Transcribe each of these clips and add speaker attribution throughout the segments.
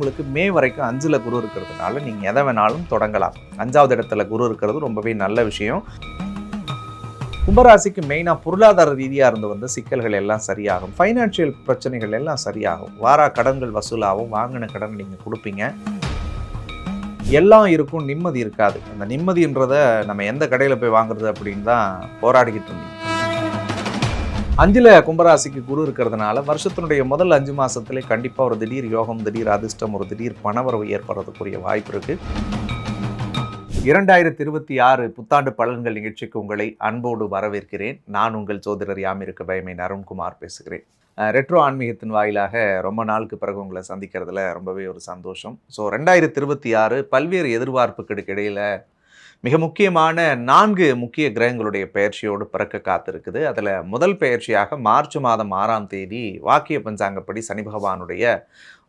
Speaker 1: உங்களுக்கு மே வரைக்கும் அஞ்சில் குரு இருக்கிறதுனால நீங்க எதை வேணாலும் தொடங்கலாம். அஞ்சாவது இடத்துல குரு இருக்கிறது ரொம்பவே நல்ல விஷயம். கும்பராசிக்கு மெயினாக பொருளாதார ரீதியாக இருந்து வந்த சிக்கல்கள் எல்லாம் சரியாகும். ஃபைனான்சியல் பிரச்சனைகள் எல்லாம் சரியாகும். வாரா கடன்கள் வசூலாகும். வாங்கின கடன் நீங்கள் கொடுப்பீங்க. எல்லாம் இருக்கும். நிம்மதி இருக்காது. அந்த நிம்மதின்றத நம்ம எந்த கடையில் போய் வாங்குறது அப்படின்னு தான் போராடிக்கிட்டு இருந்தீங்க. அஞ்சில் கும்பராசிக்கு குரு இருக்கிறதுனால வருஷத்தினுடைய முதல் அஞ்சு மாதத்துல கண்டிப்பாக ஒரு திடீர் யோகம் திடீர் அதிர்ஷ்டம் ஒரு திடீர் பணவரவு ஏற்படுறதுக்குரிய வாய்ப்பு இருக்குது இரண்டாயிரத்தி இருபத்தி ஆறு புத்தாண்டு பலன்கள் நிகழ்ச்சிக்கு உங்களை அன்போடு வரவேற்கிறேன். நான் உங்கள் ஜோதிடர் யாமிருக்க பயமை அருண்குமார் பேசுகிறேன். ரெட்ரோ ஆன்மீகத்தின் வாயிலாக ரொம்ப நாளுக்கு பிறகு உங்களை சந்திக்கிறதுல ரொம்பவே ஒரு சந்தோஷம். ஸோ ரெண்டாயிரத்தி இருபத்தி ஆறு பல்வேறு எதிர்பார்ப்புகளுக்கு இடையில மிக முக்கியமான நான்கு முக்கிய கிரகங்களுடைய பெயர்ச்சியோடு பிறக்க காத்திருக்குது. அதில் முதல் பெயர்ச்சியாக மார்ச் மாதம் ஆறாம் தேதி வாக்கிய பஞ்சாங்கப்படி சனி பகவானுடைய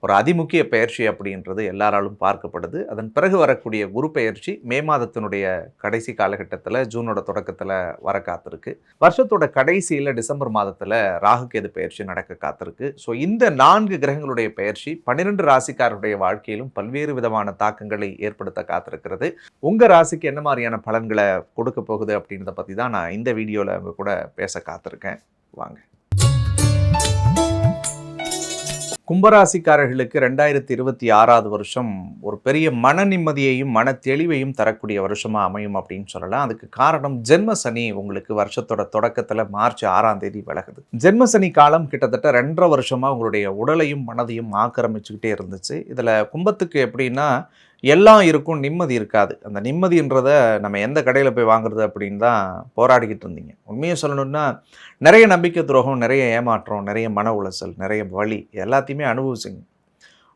Speaker 1: ஒரு அதிமுக்கிய பெயர்ச்சி அப்படின்றது எல்லாராலும் பார்க்கப்படுது. அதன் பிறகு வரக்கூடிய குரு பயிற்சி மே மாதத்தினுடைய கடைசி காலகட்டத்தில் ஜூனோட தொடக்கத்தில் வர காத்திருக்கு. வருஷத்தோட கடைசியில் டிசம்பர் மாதத்தில் ராகுகேது பெயர்ச்சி நடக்க காத்திருக்கு. ஸோ இந்த நான்கு கிரகங்களுடைய பயிற்சி பன்னிரெண்டு ராசிக்காரருடைய வாழ்க்கையிலும் பல்வேறு விதமான தாக்கங்களை ஏற்படுத்த காத்திருக்கிறது. உங்கள் ராசிக்கு என்ன மாதிரியான பலன்களை கொடுக்க போகுது அப்படின்றத பற்றி தான் நான் இந்த வீடியோவில் அவங்க கூட பேச காத்திருக்கேன். வாங்க. கும்பராசிக்காரர்களுக்கு ரெண்டாயிரத்தி இருபத்தி ஆறாவது வருஷம் ஒரு பெரிய மன நிம்மதியையும் மன தெளிவையும் தரக்கூடிய வருஷமாக அமையும் அப்படின்னு சொல்லலாம். அதுக்கு காரணம் ஜென்ம சனி உங்களுக்கு வருஷத்தோட தொடக்கத்தில் மார்ச் ஆறாம் தேதி விலகுது. ஜென்ம சனி காலம் கிட்டத்தட்ட ரெண்டரை வருஷமாக உங்களுடைய உடலையும் மனதையும் ஆக்கிரமிச்சுக்கிட்டே இருந்துச்சு. இதில் கும்பத்துக்கு எப்படின்னா எல்லாம் இருக்கும் நிம்மதி இருக்காது. அந்த நிம்மதின்றத நம்ம எந்த கடையில் போய் வாங்குறது அப்படின்னு தான் போராடிக்கிட்டு இருந்தீங்க. உண்மையை சொல்லணும்னா நிறைய நம்பிக்கை துரோகம் நிறைய ஏமாற்றம் நிறைய மன உளைச்சல் நிறைய வலி எல்லாத்தையுமே அனுபவிச்சிங்க.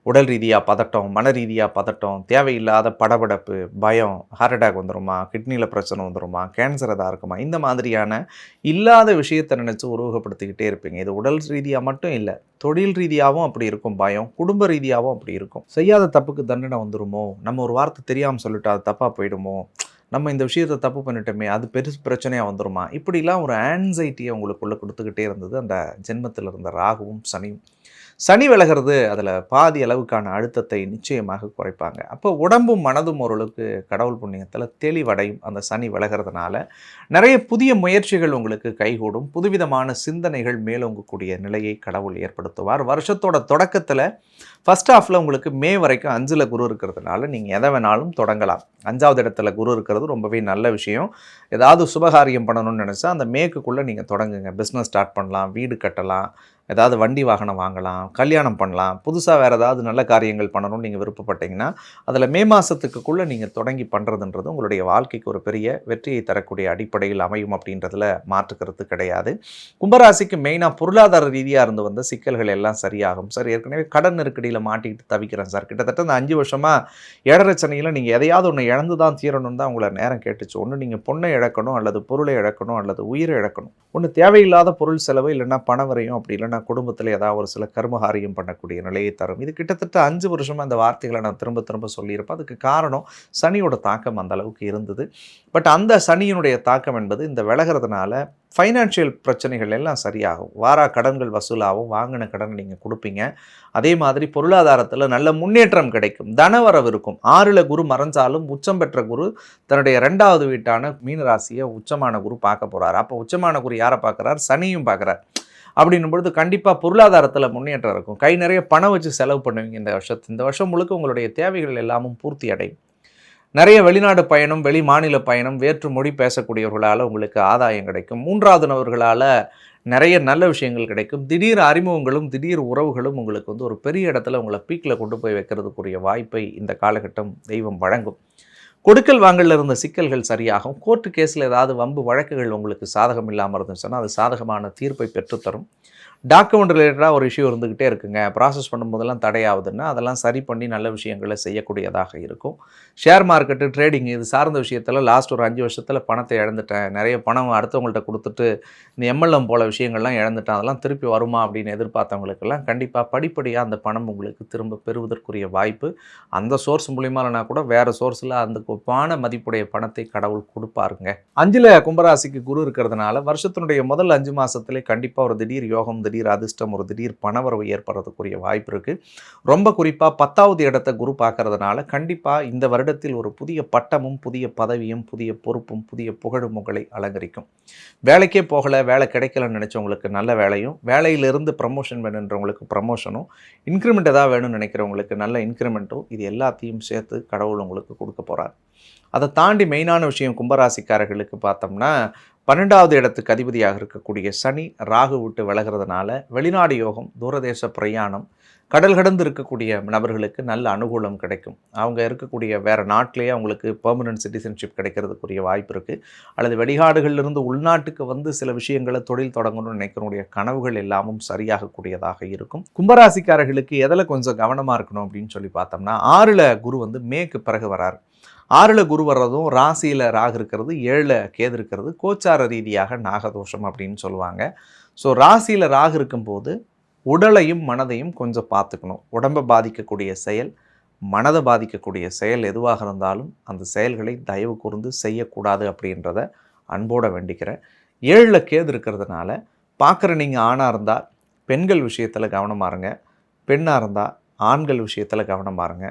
Speaker 1: உடல் ரீதியாக பதட்டம் மன ரீதியாக பதட்டம் தேவையில்லாத படபடப்பு பயம் ஹார்ட் அட்டாக் வந்துடுமா கிட்னியில் பிரச்சனை வந்துடுமா கேன்சர் எதாக இருக்குமா இந்த மாதிரியான இல்லாத விஷயத்தை நினச்சி உருவகப்படுத்திக்கிட்டே இருப்பீங்க. இது உடல் ரீதியாக மட்டும் இல்லை தொழில் ரீதியாகவும் அப்படி இருக்கும் பயம் குடும்ப ரீதியாகவும் அப்படி இருக்கும். செய்யாத தப்புக்கு தண்டனை வந்துடுமோ நம்ம ஒரு வார்த்தை தெரியாமல் சொல்லிட்டு அது தப்பாக போயிடுமோ நம்ம இந்த விஷயத்தை தப்பு பண்ணிட்டோமே அது பெருசு பிரச்சனையாக வந்துடுமா இப்படிலாம் ஒரு ஆன்சைட்டியை உங்களுக்குள்ளே கொடுத்துக்கிட்டே இருந்தது அந்த ஜென்மத்தில் இருந்த ராகுவும் சனியும். சனி விலகிறது அதில் பாதி அளவுக்கான அழுத்தத்தை நிச்சயமாக குறைப்பாங்க. அப்போ உடம்பும் மனதும் ஓரளவுக்கு கடவுள் புண்ணியத்தில் தெளிவடையும் அந்த சனி விலகிறதுனால. நிறைய புதிய முயற்சிகள் உங்களுக்கு கைகூடும். புதுவிதமான சிந்தனைகள் மேலோங்கக்கூடிய நிலையை கடவுள் ஏற்படுத்துவார். வருஷத்தோட தொடக்கத்தில் ஃபர்ஸ்ட் ஹாஃபில் உங்களுக்கு மே வரைக்கும் அஞ்சில் குரு இருக்கிறதுனால நீங்கள் எதை வேணாலும் தொடங்கலாம். அஞ்சாவது இடத்துல குரு இருக்கிறது ரொம்பவே நல்ல விஷயம். ஏதாவது சுபகாரியம் பண்ணணும்னு நினச்சா அந்த மேக்குக்குள்ளே நீங்கள் தொடங்குங்க. பிஸ்னஸ் ஸ்டார்ட் பண்ணலாம் வீடு கட்டலாம் ஏதாவது வண்டி வாகனம் வாங்கலாம் கல்யாணம் பண்ணலாம் புதுசாக வேறு ஏதாவது நல்ல காரியங்கள் பண்ணணும்னு நீங்கள் விருப்பப்பட்டீங்கன்னா அதில் மே மாதத்துக்குள்ளே நீங்கள் தொடங்கி பண்ணுறதுன்றது உங்களுடைய வாழ்க்கைக்கு ஒரு பெரிய வெற்றியை தரக்கூடிய அடிப்படையில் அமையும் அப்படின்றதுல மாற்றுக்கிறது கிடையாது. கும்பராசிக்கு மெயினாக பொருளாதார ரீதியாக இருந்து வந்த சிக்கல்கள் எல்லாம் சரியாகும். சார் ஏற்கனவே கடன் நெருக்கடியில் மாட்டிக்கிட்டு தவிக்கிறேன் சார். கிட்டத்தட்ட இந்த அஞ்சு வருஷமாக ஏழரச்சனையில் நீங்கள் எதையாவது ஒன்று இழந்து தான் தீரணும் தான் உங்களை நேரம் கேட்டுச்சு. ஒன்று நீங்கள் பொண்ணை இழக்கணும் அல்லது பொருளை இழக்கணும் அல்லது உயிரை இழக்கணும். ஒன்று தேவையில்லாத பொருள் செலவு இல்லைன்னா பணம் வரையும் அப்படி இல்லைன்னா குடும்பத்தில் ஏதாவது ஒரு சில கர்மகாரியம் பண்ணக்கூடிய நிலையை தரும். இது கிட்டத்தட்ட அஞ்சு வருஷமாக அந்த வார்த்தைகளை நான் திரும்ப திரும்ப சொல்லியிருப்பேன். அதுக்கு காரணம் சனியோட தாக்கம் அந்த அளவுக்கு இருந்தது. பட் அந்த சனியினுடைய தாக்கம் என்பது இந்த விலகிறதுனால ஃபைனான்ஷியல் பிரச்சனைகள் எல்லாம் சரியாகும். வாரா கடன்கள் வசூலாகும். வாங்கின கடன் நீங்கள் கொடுப்பீங்க. அதே மாதிரி பொருளாதாரத்தில் நல்ல முன்னேற்றம் கிடைக்கும். தனவரவு இருக்கும். ஆறில் குரு மறைஞ்சாலும் உச்சம் பெற்ற குரு தன்னுடைய ரெண்டாவது வீட்டான மீனராசியை உச்சமான குரு பார்க்க போகிறார் அப்போ உச்சமான குரு யாரை பார்க்குறார்? சனியும் பார்க்குறார். அப்படின்னும் பொழுது கண்டிப்பாக பொருளாதாரத்தில் முன்னேற்றம் இருக்கும். கை நிறைய பணம் வச்சு செலவு பண்ணுவீங்க இந்த வருஷத்து இந்த வருஷம் முழுக்க உங்களுடைய தேவைகள் எல்லாமும் பூர்த்தி அடையும். நிறைய வெளிநாடு பயணம் வெளி மாநில பயணம் வேற்று மொழி பேசக்கூடியவர்களால் உங்களுக்கு ஆதாயம் கிடைக்கும். மூன்றாவது நபர்களால் நிறைய நல்ல விஷயங்கள் கிடைக்கும். திடீர் அறிமுகங்களும் திடீர் உறவுகளும் உங்களுக்கு வந்து ஒரு பெரிய இடத்துல உங்களை பீக்கில் கொண்டு போய் வைக்கிறதுக்குரிய வாய்ப்பை இந்த காலகட்டம் தெய்வம் வழங்கும். கொடுக்கல் வாங்கல இருந்த சிக்கல்கள் சரியாகும். கோர்ட்டு கேஸில் ஏதாவது வம்பு வழக்குகள் உங்களுக்கு சாதகம் இல்லாமல் இருந்துச்சுன்னா அது சாதகமான தீர்ப்பை பெற்றுத்தரும். டாக்குமெண்ட் ரிலேட்டடாக ஒரு இஷ்யூ இருந்துக்கிட்டே இருக்குங்க. ப்ராசஸ் பண்ணும்போதெல்லாம் தடையாகுதுன்னா அதெல்லாம் சரி பண்ணி நல்ல விஷயங்களை செய்யக்கூடியதாக இருக்கும். ஷேர் மார்க்கெட்டு ட்ரேடிங் இது சார்ந்த விஷயத்தில் லாஸ்ட் ஒரு அஞ்சு வருஷத்தில் பணத்தை இழந்துட்டேன். நிறைய பணம் அடுத்தவங்கள்ட்ட கொடுத்துட்டு இந்த எம்எல்எம் போல விஷயங்கள்லாம் இழந்துட்டேன். அதெல்லாம் திருப்பி வருமா அப்படின்னு எதிர்பார்த்தவங்களுக்கெல்லாம் கண்டிப்பாக படிப்படியாக அந்த பணம் உங்களுக்கு திரும்ப பெறுவதற்குரிய வாய்ப்பு. அந்த சோர்ஸ் மூலியமாக இல்லைனா கூட வேறு சோர்ஸில் அந்த ஒப்பான மதிப்புடைய பணத்தை கடவுள் கொடுப்பாருங்க. அஞ்சில் கும்பராசிக்கு குரு இருக்கிறதுனால வருஷத்தினுடைய முதல் அஞ்சு மாதத்துலேயே கண்டிப்பாக ஒரு திடீர் யோகம் திடீர் அதிர்ஷ்டம் ஒரு திடீர் பணவரவு ஏற்படுறதுக்குரிய வாய்ப்பு இருக்குது ரொம்ப குறிப்பாக பத்தாவது இடத்த குரு பார்க்கறதுனால கண்டிப்பாக இந்த வருடத்தில் ஒரு புதிய பட்டமும் புதிய பதவியும் புதிய பொறுப்பும் புதிய புகழும் உங்களை அலங்கரிக்கும். வேலைக்கே போகலை வேலை கிடைக்கலன்னு நினச்சவங்களுக்கு நல்ல வேலையும் வேலையிலிருந்து ப்ரமோஷன் வேணுன்றவங்களுக்கு ப்ரமோஷனும் இன்க்ரிமெண்ட் ஏதாவது வேணும்னு நினைக்கிறவங்களுக்கு நல்ல இன்க்ரிமெண்ட்டும் இது எல்லாத்தையும் சேர்த்து கடவுள் உங்களுக்கு கொடுக்க போகிறார் அதை தாண்டி மெயினான விஷயம் கும்பராசிக்காரர்களுக்கு பார்த்தோம்னா பன்னெண்டாவது இடத்துக்கு அதிபதியாக இருக்கக்கூடிய சனி ராகு விட்டு விலகிறதுனால வெளிநாடு யோகம் தூரதேச பிரயாணம் கடல் கடந்து இருக்கக்கூடிய நபர்களுக்கு நல்ல அனுகூலம் கிடைக்கும். அவங்க இருக்கக்கூடிய வேறு நாட்டிலேயே அவங்களுக்கு பெர்மனன்ட் சிட்டிசன்ஷிப் கிடைக்கிறதுக்குரிய வாய்ப்பு இருக்குது அல்லது வெளிநாடுகளிலிருந்து உள்நாட்டுக்கு வந்து சில விஷயங்களை தொழில் தொடங்கணும்னு நினைக்கிறனுடைய கனவுகள் எல்லாமும் சரியாகக்கூடியதாக இருக்கும். கும்பராசிக்காரர்களுக்கு எதில் கொஞ்சம் கவனமாக இருக்கணும் அப்படின்னு சொல்லி பார்த்தோம்னா ஆறில் குரு வந்து மேற்கு பிறகு வராரு. ஆறில் குரு வர்றதும் ராசியில் ராகு இருக்கிறது ஏழில் கேது இருக்கிறது கோச்சார ரீதியாக நாகதோஷம் அப்படின்னு சொல்லுவாங்க. ஸோ ராசியில் ராகு இருக்கும்போது உடலையும் மனதையும் கொஞ்சம் பார்த்துக்கணும். உடம்பை பாதிக்கக்கூடிய செயல் மனதை பாதிக்கக்கூடிய செயல் எதுவாக இருந்தாலும் அந்த செயல்களை தயவு கூர்ந்து செய்யக்கூடாது அப்படின்றத அன்போட வேண்டிக்கிறேன். ஏழில் கேது இருக்கிறதுனால பார்க்குற நீங்கள் ஆணாக இருந்தால் பெண்கள் விஷயத்தில் கவனமாக இருங்க. பெண்ணாக இருந்தால் ஆண்கள் விஷயத்தில் கவனமாக இருங்க.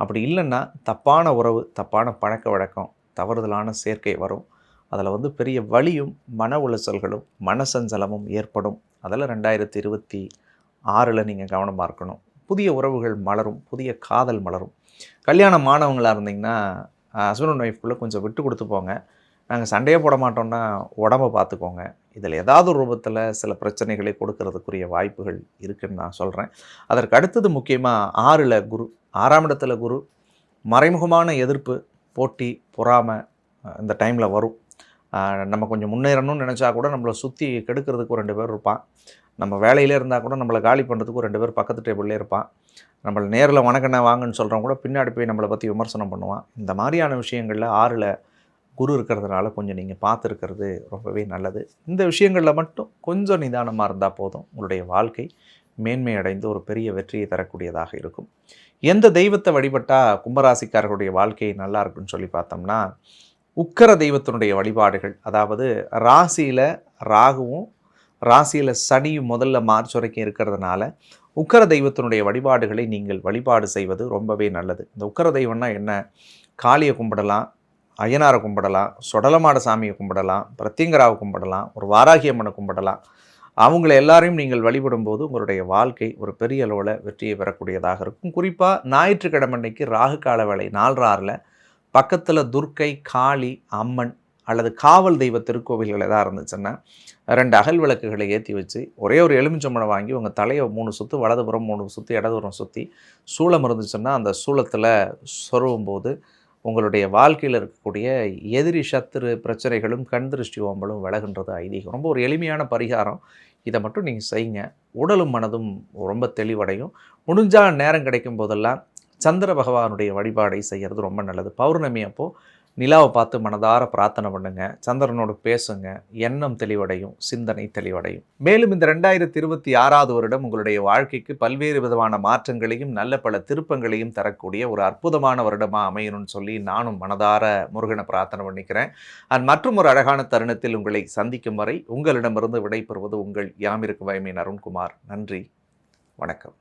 Speaker 1: அப்படி இல்லைன்னா தப்பான உறவு தப்பான பழக்க வழக்கம் தவறுதலான சேர்க்கை வரும். அதில் வந்து பெரிய வலியும் மன உளைச்சல்களும் மனசஞ்சலமும் ஏற்படும். அதில் ரெண்டாயிரத்தி இருபத்தி ஆறில் நீங்கள் கவனமாக இருக்கணும். புதிய உறவுகள் மலரும் புதிய காதல் மலரும். கல்யாணம் மாணவங்களாக இருந்தீங்கன்னா ஹஸ்பண்ட் அண்ட் ஒய்ஃப்குள்ளே கொஞ்சம் விட்டு கொடுத்து போங்க. நாங்கள் சண்டையே போட மாட்டோம்னா உடம்பை பார்த்துக்கோங்க. இதில் ஏதாவது ஒரு ரூபத்தில் சில பிரச்சனைகளை கொடுக்கறதுக்குரிய வாய்ப்புகள் இருக்குதுன்னு நான் சொல்கிறேன் அதற்கு அடுத்தது முக்கியமாக ஆறில் குரு ஆறாம் இடத்துல குரு மறைமுகமான எதிர்ப்பு போட்டி பொறாமை இந்த டைமில் வரும். நம்ம கொஞ்சம் முன்னேறணும்னு நினச்சா கூட நம்மளை சுற்றி கெடுக்கிறதுக்கு ஒரு ரெண்டு பேர் இருப்பான். நம்ம வேலையிலே இருந்தால் கூட நம்மளை காலி பண்ணுறதுக்கு ஒரு ரெண்டு பேர் பக்கத்து டேபிள்லே இருப்பான். நம்மளை நேரில் வணக்கண்ண வாங்கன்னு சொல்கிறவங்க கூட பின்னாடி போய் நம்மளை பற்றி விமர்சனம் பண்ணுவான். இந்த மாதிரியான விஷயங்களில் ஆறில் குரு இருக்கிறதுனால கொஞ்சம் நீங்கள் பார்த்துருக்கிறது ரொம்பவே நல்லது. இந்த விஷயங்களில் மட்டும் கொஞ்சம் நிதானமாக இருந்தால் போதும். உங்களுடைய வாழ்க்கை மேன்மை அடைந்து ஒரு பெரிய வெற்றியை தரக்கூடியதாக இருக்கும். எந்த தெய்வத்தை வழிபட்டால் கும்பராசிக்காரர்களுடைய வாழ்க்கை நல்லா இருக்குன்னு சொல்லி பார்த்தோம்னா உக்கர தெய்வத்தினுடைய வழிபாடுகள் அதாவது ராசியில் ராகுவும் ராசியில் சனியும் முதல்ல மார்ச் வரைக்கும் இருக்கிறதுனால உக்கர தெய்வத்தினுடைய வழிபாடுகளை நீங்கள் வழிபாடு செய்வது ரொம்பவே நல்லது. இந்த உக்கர தெய்வம்னா என்ன? காளியை கும்பிடலாம் அய்யனாரை கும்பிடலாம் சொடலமாட சாமியை கும்பிடலாம் பிரத்திங்கராவை கும்பிடலாம் ஒரு வாராகியம்மனை கும்பிடலாம். அவங்கள எல்லாரையும் நீங்கள் வழிபடும் போது உங்களுடைய வாழ்க்கை ஒரு பெரிய அளவில் வெற்றியை பெறக்கூடியதாக இருக்கும். குறிப்பாக ஞாயிற்றுக்கிழமை அன்னைக்கு ராகு கால வேலை நாலு பக்கத்தில் துர்க்கை காளி அம்மன் அல்லது காவல் தெய்வ திருக்கோவில்கள் எதாக இருந்துச்சுன்னா ரெண்டு அகல் விளக்குகளை ஏற்றி வச்சு ஒரே ஒரு எலுமிச்சம்பழம் வாங்கி உங்கள் தலையை மூணு சுற்று வலதுபுறம் மூணு சுற்றி இடதுபுறம் சுற்றி சூளம் இருந்துச்சுன்னா அந்த சூளத்தில் சொருவும் போது உங்களுடைய வாழ்க்கையில் இருக்கக்கூடிய எதிரி சத்துரு பிரச்சனைகளும் கண் திருஷ்டி ஓம்பலும் விலகுன்றது ஐதீகம். ரொம்ப ஒரு எளிமையான பரிகாரம். இதை மட்டும் நீங்கள் செய்யுங்க. உடலும் மனதும் ரொம்ப தெளிவடையும். முடிஞ்சால் நேரம் கிடைக்கும் போதெல்லாம் சந்திர பகவானுடைய வழிபாடை செய்கிறது ரொம்ப நல்லது. பௌர்ணமி அப்போது நிலாவை பார்த்து மனதார பிரார்த்தனை பண்ணுங்க. சந்திரனோடு பேசுங்க. எண்ணம் தெளிவடையும் சிந்தனை தெளிவடையும். மேலும் இந்த ரெண்டாயிரத்தி இருபத்தி ஆறாவது வருடம் உங்களுடைய வாழ்க்கைக்கு பல்வேறு விதமான மாற்றங்களையும் நல்ல பல திருப்பங்களையும் தரக்கூடிய ஒரு அற்புதமான வருடமாக அமையணும்னு சொல்லி நானும் மனதார முருகனை பிரார்த்தனை பண்ணிக்கிறேன். அண்ட் மற்றும் ஒரு அழகான தருணத்தில் உங்களை சந்திக்கும் வரை உங்களிடமிருந்து விடைபெறுவது உங்கள் யாமிருக்கு வயமின் அருண்குமார். நன்றி. வணக்கம்.